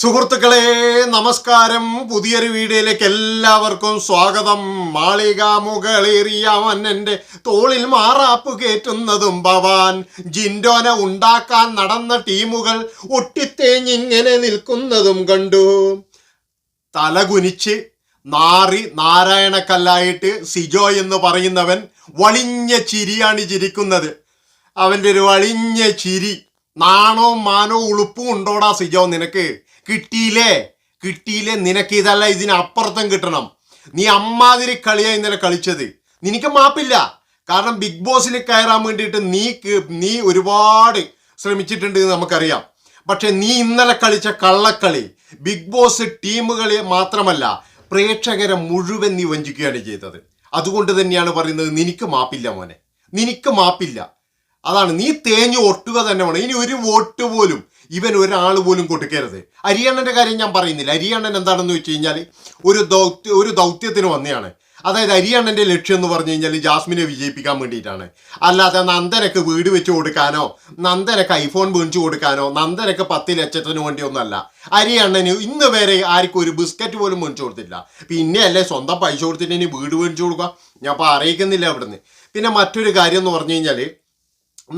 സുഹൃത്തുക്കളെ നമസ്കാരം. പുതിയൊരു വീഡിയോയിലേക്ക് എല്ലാവർക്കും സ്വാഗതം. മാളിക മുകളേറിയ മന്നന്റെ തോളിൽ മാറാപ്പ് കയറ്റുന്നതും ഭവാൻ ജിൻഡോനെ ഉണ്ടാക്കാൻ നടന്ന ടീമുകൾ ഒട്ടിത്തേഞ്ഞിങ്ങനെ നിൽക്കുന്നതും കണ്ടു. തലകുനിച്ച് നാറി നാരായണക്കല്ലായിട്ട് സിജോ എന്ന് പറയുന്നവൻ വളിഞ്ഞ ചിരിയാണ് ചിരിക്കുന്നത്. അവന്റെ ഒരു വളിഞ്ഞ ചിരി നാണോ മാനോ ഉളുപ്പും ഉണ്ടോടാ സിജോ നിനക്ക്? കിട്ടിയില്ലേ? കിട്ടിയില്ലേ? നിനക്ക് ഇതല്ല ഇതിനപ്പുറത്തും കിട്ടണം. നീ അമ്മാതിരി കളിയാ ഇന്നലെ കളിച്ചത്. നിനക്ക് മാപ്പില്ല. കാരണം ബിഗ് ബോസിൽ കയറാൻ വേണ്ടിയിട്ട് നീ നീ ഒരുപാട് ശ്രമിച്ചിട്ടുണ്ട് എന്ന് നമുക്കറിയാം. പക്ഷെ നീ ഇന്നലെ കളിച്ച കള്ളക്കളി ബിഗ് ബോസ് ടീമുകളെ മാത്രമല്ല പ്രേക്ഷകരെ മുഴുവൻ നീ വഞ്ചിക്കുകയാണ് ചെയ്തത്. അതുകൊണ്ട് തന്നെയാണ് പറയുന്നത് നിനക്ക് മാപ്പില്ല മോനെ. നിനക്ക് മാപ്പില്ല. അതാണ് നീ തേഞ്ഞു ഒട്ടുക തന്നെ വേണം. ഇനി ഒരു വോട്ട് പോലും ഇവൻ ഒരാൾ പോലും കൊടുക്കരുത്. അരിയണ്ണന്റെ കാര്യം ഞാൻ പറയുന്നില്ല. അരിയണ്ണൻ എന്താണെന്ന് വെച്ച് കഴിഞ്ഞാൽ ഒരു ദൗത്യ ഒരു ദൗത്യത്തിന് വന്നെയാണ്. അതായത് അരിയണ്ണന്റെ ലക്ഷ്യം എന്ന് പറഞ്ഞു കഴിഞ്ഞാൽ ജാസ്മിനെ വിജയിപ്പിക്കാൻ വേണ്ടിയിട്ടാണ്. അല്ലാതെ നന്ദനക്ക് വീട് വെച്ച് കൊടുക്കാനോ നന്ദനക്ക് ഐഫോൺ മേടിച്ചു കൊടുക്കാനോ നന്ദനക്ക് പത്ത് ലക്ഷത്തിന് വേണ്ടിയൊന്നല്ല. അരിയണ്ണന് ഇന്ന് വരെ ആർക്കും ഒരു ബിസ്ക്കറ്റ് പോലും മേടിച്ചു കൊടുത്തില്ല പിന്നെ അല്ലേ സ്വന്തം പൈസ കൊടുത്തിട്ട് ഇനി വീട് മേടിച്ചു കൊടുക്കുക? ഞാൻ അപ്പോൾ അറിയിക്കുന്നില്ല അവിടുന്ന് പിന്നെ മറ്റൊരു കാര്യം എന്ന് പറഞ്ഞു കഴിഞ്ഞാൽ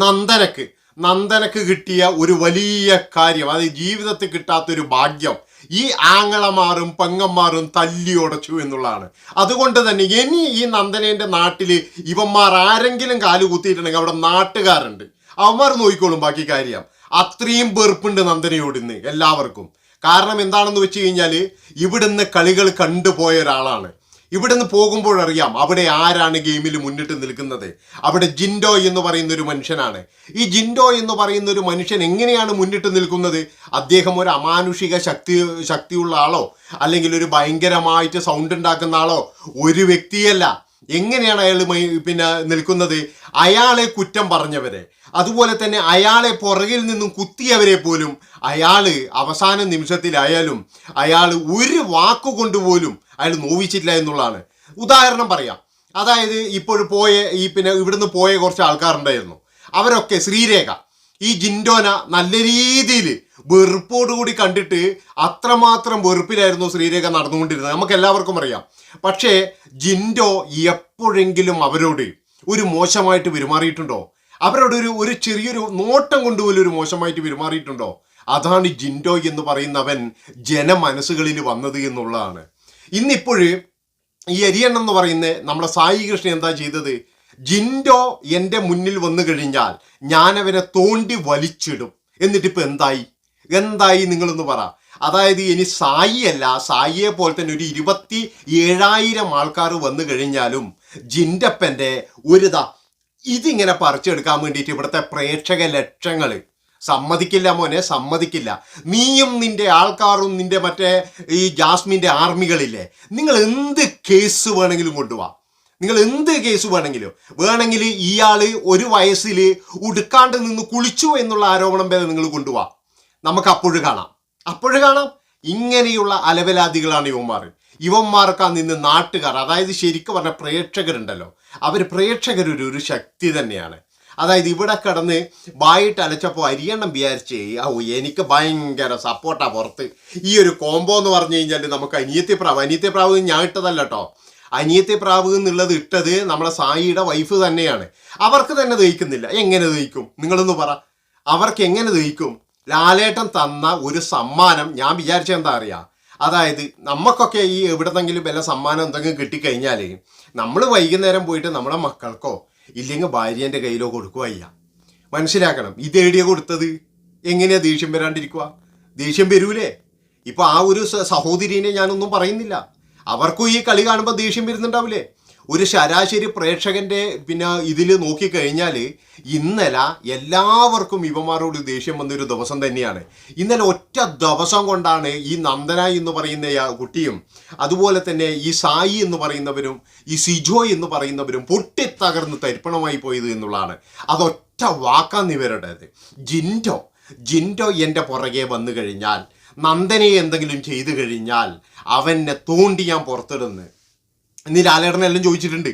നന്ദനക്ക് നന്ദനക്ക് കിട്ടിയ ഒരു വലിയ കാര്യം അത് ജീവിതത്തിൽ കിട്ടാത്തൊരു ഭാഗ്യം ഈ ആങ്ങളമാറും പെങ്ങന്മാരും തല്ലി ഉടച്ചു എന്നുള്ളതാണ്. അതുകൊണ്ട് തന്നെ ഇനി ഈ നന്ദനേന്റെ നാട്ടിൽ ഇവന്മാർ ആരെങ്കിലും കാൽ കുത്തിയിട്ടുണ്ടെങ്കിൽ അവിടെ നാട്ടുകാരുണ്ട്. അവന്മാർ നോക്കിക്കോളും ബാക്കി കാര്യം. അത്രയും വെറുപ്പുണ്ട് നന്ദനയോട് ഇന്ന് എല്ലാവർക്കും. കാരണം എന്താണെന്ന് വെച്ച് കഴിഞ്ഞാൽ ഇവിടുന്ന് കളികൾ കണ്ടുപോയ ഒരാളാണ്. ഇവിടുന്ന് പോകുമ്പോഴറിയാം അവിടെ ആരാണ് ഗെയിമിൽ മുന്നിട്ട് നിൽക്കുന്നത്. അവിടെ ജിൻഡോ എന്ന് പറയുന്ന ഒരു മനുഷ്യനാണ്. ഈ ജിൻഡോ എന്ന് പറയുന്ന ഒരു മനുഷ്യൻ എങ്ങനെയാണ് മുന്നിട്ട് നിൽക്കുന്നത്? അദ്ദേഹം ഒരു അമാനുഷിക ശക്തി ശക്തിയുള്ള ആളോ അല്ലെങ്കിൽ ഒരു ഭയങ്കരമായിട്ട് സൗണ്ട് ഉണ്ടാക്കുന്ന ആളോ? ഒരു വ്യക്തിയല്ല. എങ്ങനെയാണ് അയാൾ പിന്നെ നിൽക്കുന്നത്? അയാളെ കുറ്റം പറഞ്ഞവരെ. അതുപോലെ തന്നെ അയാളെ പുറകിൽ നിന്നും കുത്തിയവരെ പോലും അയാൾ അവസാന നിമിഷത്തിലായാലും അയാൾ ഒരു വാക്കുകൊണ്ട് പോലും അയാൾ നോവിച്ചില്ല എന്നുള്ളതാണ്. ഉദാഹരണം പറയാം. അതായത് ഇപ്പോൾ പോയ ഈ പിന്നെ ഇവിടുന്ന് പോയ കുറച്ച് ആൾക്കാരുണ്ടായിരുന്നു. അവരൊക്കെ ശ്രീരേഖ. ഈ ജിൻഡോന നല്ല രീതിയിൽ വെറുപ്പോടുകൂടി കണ്ടിട്ട് അത്രമാത്രം വെറുപ്പിലായിരുന്നു ശ്രീരേഖ നടന്നുകൊണ്ടിരുന്നത്. നമുക്ക് എല്ലാവർക്കും അറിയാം. പക്ഷേ ജിൻഡോ എപ്പോഴെങ്കിലും അവരോട് ഒരു മോശമായിട്ട് പെരുമാറിയിട്ടുണ്ടോ? അവരോട് ഒരു ഒരു ചെറിയൊരു നോട്ടം കൊണ്ടുപോലും ഒരു മോശമായിട്ട് പെരുമാറിയിട്ടുണ്ടോ? അതാണ് ജിൻഡോ എന്ന് പറയുന്നവൻ ജനമനസ്സുകളിൽ വന്നത് എന്നുള്ളതാണ്. ഇന്നിപ്പോഴ് ഈ അരിയണ്ണം എന്ന് പറയുന്ന നമ്മുടെ സായി കൃഷ്ണൻ എന്താ ചെയ്തത്? ജിൻഡോ എന്റെ മുന്നിൽ വന്നു കഴിഞ്ഞാൽ ഞാനവനെ തോണ്ടി വലിച്ചിടും. എന്നിട്ടിപ്പോൾ എന്തായി? എന്തായി നിങ്ങളൊന്ന് പറ. അതായത് ഇനി സായി അല്ല സായിയെ പോലെ തന്നെ ഒരു ഇരുപത്തി ഏഴായിരം ആൾക്കാർ വന്നു കഴിഞ്ഞാലും ജിൻഡപ്പന്റെ ഒരുതാ ഇതിങ്ങനെ പറിച്ചെടുക്കാൻ വേണ്ടിയിട്ട് ഇവിടുത്തെ പ്രേക്ഷക ലക്ഷങ്ങൾ സമ്മതിക്കില്ല മോനെ സമ്മതിക്കില്ല. നീയും നിന്റെ ആൾക്കാരും നിന്റെ മറ്റേ ഈ ജാസ്മിന്റെ ആർമികളില്ലേ നിങ്ങൾ എന്ത് കേസ് വേണമെങ്കിലും കൊണ്ടുപോവാ നിങ്ങൾ എന്ത് കേസ് വേണമെങ്കിലും. വേണമെങ്കിൽ ഇയാൾ ഒരു വയസ്സിൽ ഉടുക്കാണ്ട് നിന്ന് കുളിച്ചു എന്നുള്ള ആരോപണം വരെ നിങ്ങൾ കൊണ്ടുപോവാ നമുക്ക് അപ്പോഴ് കാണാം. അപ്പോഴ് കാണാം. ഇങ്ങനെയുള്ള അലവലാദികളാണ് ഇവന്മാർ ഇവന്മാർക്കാ നിന്ന് നാട്ടുകാർ അതായത് ശരിക്കും പറഞ്ഞ പ്രേക്ഷകരുണ്ടല്ലോ. അവർ പ്രേക്ഷകരൊരു ഒരു ശക്തി തന്നെയാണ്. അതായത് ഇവിടെ കിടന്ന് വായിട്ട് അലച്ചപ്പോൾ അരിയണ്ണം വിചാരിച്ച് ഓ എനിക്ക് ഭയങ്കര സപ്പോർട്ടാ പുറത്ത്. ഈ ഒരു കോംബോ എന്ന് പറഞ്ഞു കഴിഞ്ഞാൽ നമുക്ക് അനിയത്തെ പ്രാവ് അനിയത്തെ പ്രാവ് ഞാൻ ഇട്ടതല്ല കേട്ടോ അനിയത്തെ പ്രാവ് എന്നുള്ളത് ഇട്ടത് നമ്മളെ സായിയുടെ വൈഫ് തന്നെയാണ്. അവർക്ക് തന്നെ ദഹിക്കുന്നില്ല. എങ്ങനെ ദഹിക്കും? നിങ്ങളൊന്ന് പറ. അവർക്ക് എങ്ങനെ ദഹിക്കും? ലാലേട്ടൻ തന്ന ഒരു സമ്മാനം ഞാൻ വിചാരിച്ച എന്താ അറിയാം? അതായത് നമുക്കൊക്കെ ഈ എവിടെന്നെങ്കിലും വല്ല സമ്മാനം എന്തെങ്കിലും കിട്ടിക്കഴിഞ്ഞാൽ നമ്മൾ വൈകുന്നേരം പോയിട്ട് നമ്മുടെ മക്കൾക്കോ ഇല്ലെങ്കിൽ ഭാര്യേന്റെ കയ്യിലോ കൊടുക്കുക അയ്യ. മനസ്സിലാക്കണം. ഇത് എഴുതിയ കൊടുത്തത്? എങ്ങനെയാ ദേഷ്യം വരാണ്ടിരിക്കുക ദേഷ്യം വരൂലേ? ഇപ്പൊ ആ ഒരു സഹോദരീനെ ഞാനൊന്നും പറയുന്നില്ല. അവർക്കും ഈ കളി കാണുമ്പോൾ ദേഷ്യം വരുന്നുണ്ടാവില്ലേ? ഒരു ശരാശരി പ്രേക്ഷകന്റെ പിന്നെ ഇതിൽ നോക്കിക്കഴിഞ്ഞാൽ ഇന്നലെ എല്ലാവർക്കും ഇവമാരോട് ദേഷ്യം വന്നൊരു ദിവസം തന്നെയാണ്. ഇന്നലെ ഒറ്റ ദിവസം കൊണ്ടാണ് ഈ നന്ദന എന്ന് പറയുന്ന കുട്ടിയും അതുപോലെ തന്നെ ഈ സായി എന്ന് പറയുന്നവരും ഈ സിജോ എന്ന് പറയുന്നവരും പൊട്ടിത്തകർന്ന് തരിപ്പണമായി പോയത് എന്നുള്ളതാണ്. അതൊറ്റ വാക്കാന്ന് ഇവരുടേത്. ജിൻഡോ ജിൻഡോ എന്റെ പുറകെ വന്നു കഴിഞ്ഞാൽ നന്ദനെ എന്തെങ്കിലും ചെയ്തു കഴിഞ്ഞാൽ അവനെ തോണ്ടി ഞാൻ പുറത്തിടുന്നു. ഇന്ന് ലാലേട്ടനെല്ലാം ചോദിച്ചിട്ടുണ്ട്.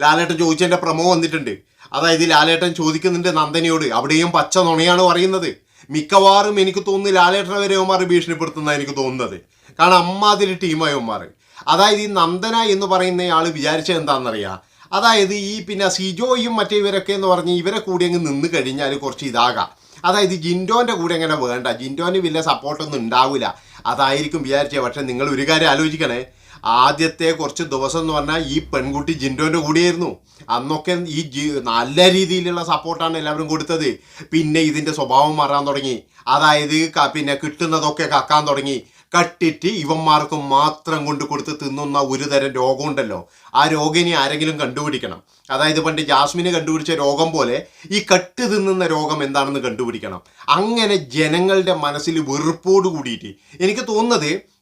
ലാലേട്ടൻ ചോദിച്ചതിന്റെ പ്രമോ വന്നിട്ടുണ്ട്. അതായത് ലാലേട്ടൻ ചോദിക്കുന്നുണ്ട് നന്ദനയോട് അവിടെയും പച്ച നുണയാണ് പറയുന്നത് മിക്കവാറും എനിക്ക് തോന്നുന്നു ലാലേട്ടനെ വരെ അവന്മാർ ഭീഷണിപ്പെടുത്തുന്ന എനിക്ക് തോന്നുന്നത്. കാരണം അമ്മാതിരി ടീമായി അവന്മാർ അതായത് ഈ നന്ദന എന്ന് പറയുന്ന ആൾ വിചാരിച്ചത് എന്താണെന്നറിയാം? അതായത് ഈ പിന്നെ സിജോയും മറ്റേ ഇവരൊക്കെ എന്ന് പറഞ്ഞ് ഇവരെ കൂടി അങ്ങ് നിന്ന് കഴിഞ്ഞാൽ കുറച്ച് ഇതാകാം. അതായത് ജിൻഡോന്റെ കൂടെ അങ്ങനെ വേണ്ട. ജിൻഡോന് വലിയ സപ്പോർട്ടൊന്നും ഉണ്ടാവില്ല അതായിരിക്കും വിചാരിച്ചത് പക്ഷേ നിങ്ങൾ ഒരു കാര്യം ആലോചിക്കണേ. ആദ്യത്തെ കുറച്ച് ദിവസം എന്ന് പറഞ്ഞാൽ ഈ പെൺകുട്ടി ജിൻഡോന്റെ കൂടെയായിരുന്നു. അന്നൊക്കെ ഈ നല്ല രീതിയിലുള്ള സപ്പോർട്ടാണ് എല്ലാവരും കൊടുത്തത്. പിന്നെ ഇതിന്റെ സ്വഭാവം മാറാൻ തുടങ്ങി. അതായത് പിന്നെ കിട്ടുന്നതൊക്കെ കക്കാൻ തുടങ്ങി. കട്ടിട്ട് ഇവന്മാർക്ക് മാത്രം കൊണ്ട് കൊടുത്ത് തിന്നുന്ന ഒരു തരം രോഗമുണ്ടല്ലോ. ആ രോഗിനെ ആരെങ്കിലും കണ്ടുപിടിക്കണം. അതായത് പണ്ട് ജാസ്മിന് കണ്ടുപിടിച്ച രോഗം പോലെ ഈ കട്ട് തിന്നുന്ന രോഗം എന്താണെന്ന് കണ്ടുപിടിക്കണം. അങ്ങനെ ജനങ്ങളുടെ മനസ്സിൽ വെറുപ്പോട് കൂടിയിട്ട് എനിക്ക് തോന്നുന്നത്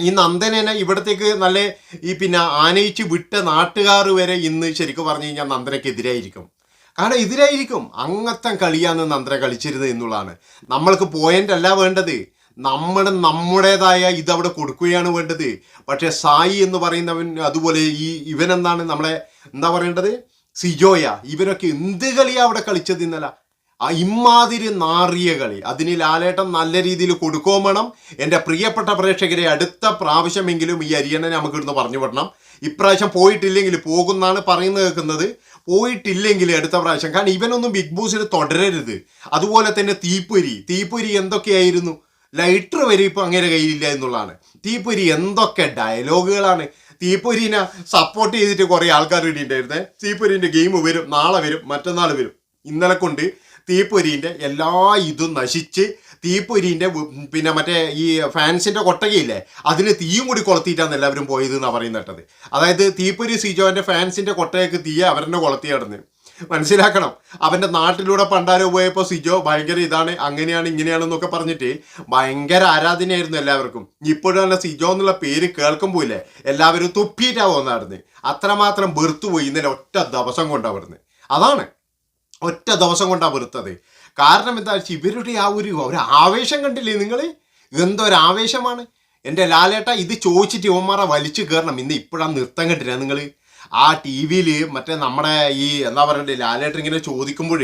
ഈ നന്ദനെ ഇവിടത്തേക്ക് നല്ല ഈ പിന്നെ ആനയിച്ച് വിട്ട നാട്ടുകാർ വരെ ഇന്ന് ശരിക്കും പറഞ്ഞു കഴിഞ്ഞാൽ നന്ദനയ്ക്ക് എതിരായിരിക്കും കാരണം എതിരായിരിക്കും. അങ്ങത്തം കളിയാണ് നന്ദന കളിച്ചിരുന്നത് എന്നുള്ളതാണ്. നമ്മൾക്ക് പോയിന്റ് അല്ല വേണ്ടത്. നമ്മൾ നമ്മുടേതായ ഇതവിടെ കൊടുക്കുകയാണ് വേണ്ടത്. പക്ഷേ സായി എന്ന് പറയുന്നവൻ അതുപോലെ ഈ ഇവനെന്താണ് നമ്മളെ എന്താ പറയേണ്ടത്? സിജോയ. ഇവരൊക്കെ എന്ത് കളിയാണ് അവിടെ കളിച്ചത് ഇന്നലെ ആ ഇമ്മാതിരി നാറിയ കളി അതിന് ലാലേട്ടം നല്ല രീതിയിൽ കൊടുക്കുകയും വേണം. എന്റെ പ്രിയപ്പെട്ട പ്രേക്ഷകരെ അടുത്ത പ്രാവശ്യമെങ്കിലും ഈ അരിയണനെ നമുക്ക് ഇവിടുന്ന് പറഞ്ഞു വിടണം. ഇപ്രാവശ്യം പോയിട്ടില്ലെങ്കിൽ പോകുന്നാണ് പറയുന്നത് കേൾക്കുന്നത്. പോയിട്ടില്ലെങ്കിൽ അടുത്ത പ്രാവശ്യം. കാരണം ഇവനൊന്നും ബിഗ് ബോസിൽ തുടരരുത്. അതുപോലെ തന്നെ തീപ്പൊരി. തീപ്പൊരി എന്തൊക്കെയായിരുന്നു? ലൈറ്റർ വരെ ഇപ്പം അങ്ങനെ കയ്യിലില്ല എന്നുള്ളതാണ്. തീപ്പൊരി എന്തൊക്കെ ഡയലോഗുകളാണ്. തീപ്പൊരിനെ സപ്പോർട്ട് ചെയ്തിട്ട് കുറേ ആൾക്കാർ ഇടിണ്ടായിരുന്നേ തീപ്പൊരിന്റെ ഗെയിം വരും നാളെ വരും മറ്റന്നാൾ വരും. ഇന്നലെ കൊണ്ട് തീപ്പൊരിന്റെ എല്ലാ ഇതും നശിച്ച് തീപ്പൊരിന്റെ പിന്നെ മറ്റേ ഈ ഫാൻസിന്റെ കൊട്ടകയില്ലേ അതിന് തീയും കൂടി കൊളുത്തിയിട്ടാണ് എല്ലാവരും പോയത് എന്നാണ് പറയുന്നത് അതായത് തീപ്പൊരി സിജോന്റെ ഫാൻസിന്റെ കൊട്ടയൊക്കെ തീയ അവരെന്നെ കൊളുത്തി കിടന്ന് മനസ്സിലാക്കണം. അവന്റെ നാട്ടിലൂടെ പണ്ടാരോ പോയപ്പോൾ സിജോ ഭയങ്കര ഇതാണ് അങ്ങനെയാണ് ഇങ്ങനെയാണ് എന്നൊക്കെ പറഞ്ഞിട്ട് ഭയങ്കര ആരാധനയായിരുന്നു എല്ലാവർക്കും. ഇപ്പോഴും തന്നെ സിജോ എന്നുള്ള പേര് കേൾക്കുമ്പോൾ ഇല്ലേ എല്ലാവരും തുപ്പിയിട്ടാ പോകുന്നായിരുന്നു അത്രമാത്രം വെറുത്തു പോയി ഇന്നലെ ഒറ്റ ദിവസം കൊണ്ട് അവിടുന്ന് അതാണ്. ഒറ്റ ദിവസം കൊണ്ടാണ് വെറുത്തത് കാരണം എന്താ വെച്ചാൽ ഇവരുടെ ആ ഒരു ഒരു ആവേശം കണ്ടില്ലേ നിങ്ങൾ എന്തൊരു ആവേശമാണ് എന്റെ ലാലേട്ട ഇത് ചോദിച്ചിട്ട് ഇവന്മാരെ വലിച്ചു കയറണം. ഇന്ന് ഇപ്പോഴാണ് നൃത്തം കണ്ടില്ല നിങ്ങൾ ആ ടി വിയിൽ മറ്റേ നമ്മുടെ ഈ എന്താ പറയണ്ടേ ലാലേട്ടൻ ഇങ്ങനെ ചോദിക്കുമ്പോൾ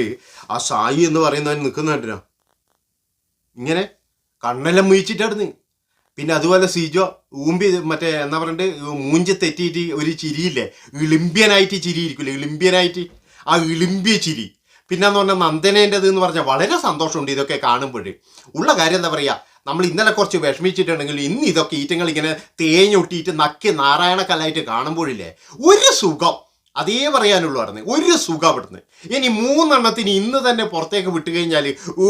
ആ സായി എന്ന് പറയുന്നവൻ നിൽക്കുന്ന കണ്ടിനാ ഇങ്ങനെ കണ്ണെല്ലാം മുയിച്ചിട്ടായിരുന്നു പിന്നെ അതുപോലെ സീജോ ഊമ്പി മറ്റേ എന്താ പറയണ്ടേ മൂഞ്ചി തെറ്റിയിട്ട് ഒരു ചിരിയില്ലേ? ഇളിമ്പ്യനായിട്ട് ചിരിയിരിക്കില്ലേ ഇളിമ്പ്യനായിട്ട്? ആ ഇളിമ്പിയ ചിരി. പിന്നെ എന്ന് പറഞ്ഞാൽ നന്ദനേന്റെത് എന്ന് പറഞ്ഞാൽ വളരെ സന്തോഷമുണ്ട് ഇതൊക്കെ കാണുമ്പോൾ ഉള്ള കാര്യം എന്താ പറയുക നമ്മൾ ഇന്നലെ കുറച്ച് വിഷമിച്ചിട്ടുണ്ടെങ്കിൽ ഇന്ന് ഇതൊക്കെ ഈറ്റങ്ങൾ ഇങ്ങനെ തേഞ്ഞൊട്ടിയിട്ട് നക്കി നാരായണക്കല്ലായിട്ട് കാണുമ്പോഴില്ലേ ഒരു സുഖം. അതേ പറയാനുള്ളൂ പറഞ്ഞ് ഒരു സുഖം അവിടുന്ന്. ഇനി മൂന്നെണ്ണത്തിന് ഇന്ന് തന്നെ പുറത്തേക്ക് വിട്ടു കഴിഞ്ഞാൽ ഓ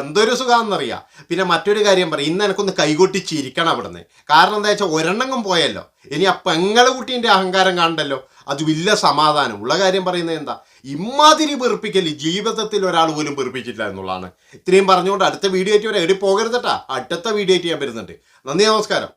എന്തൊരു സുഖാന്നറിയാം. പിന്നെ മറ്റൊരു കാര്യം പറയാം ഇന്ന് എനിക്കൊന്ന് കൈകൊട്ടി ചിരിക്കണം അവിടുന്ന്. കാരണം എന്താ വെച്ചാൽ ഒരെണ്ണങ്ങും പോയല്ലോ. ഇനി ആ പെങ്ങളെ കുട്ടീന്റെ അഹങ്കാരം കാണണ്ടല്ലോ. അത് വലിയ സമാധാനം. ഉള്ള കാര്യം പറയുന്നത് എന്താ ഇമാതിരി വെറുപ്പിക്കൽ ജീവിതത്തിൽ ഒരാൾ പോലും വെറുപ്പിച്ചിട്ടില്ല എന്നുള്ളതാണ്. ഇത്രയും പറഞ്ഞുകൊണ്ട് അടുത്ത വീഡിയോ ആയിട്ട് വരെ എവിടെ പോകരുതട്ടാ അടുത്ത വീഡിയോ ആയിട്ട് ഞാൻ വരുന്നുണ്ട്. നന്ദി നമസ്കാരം.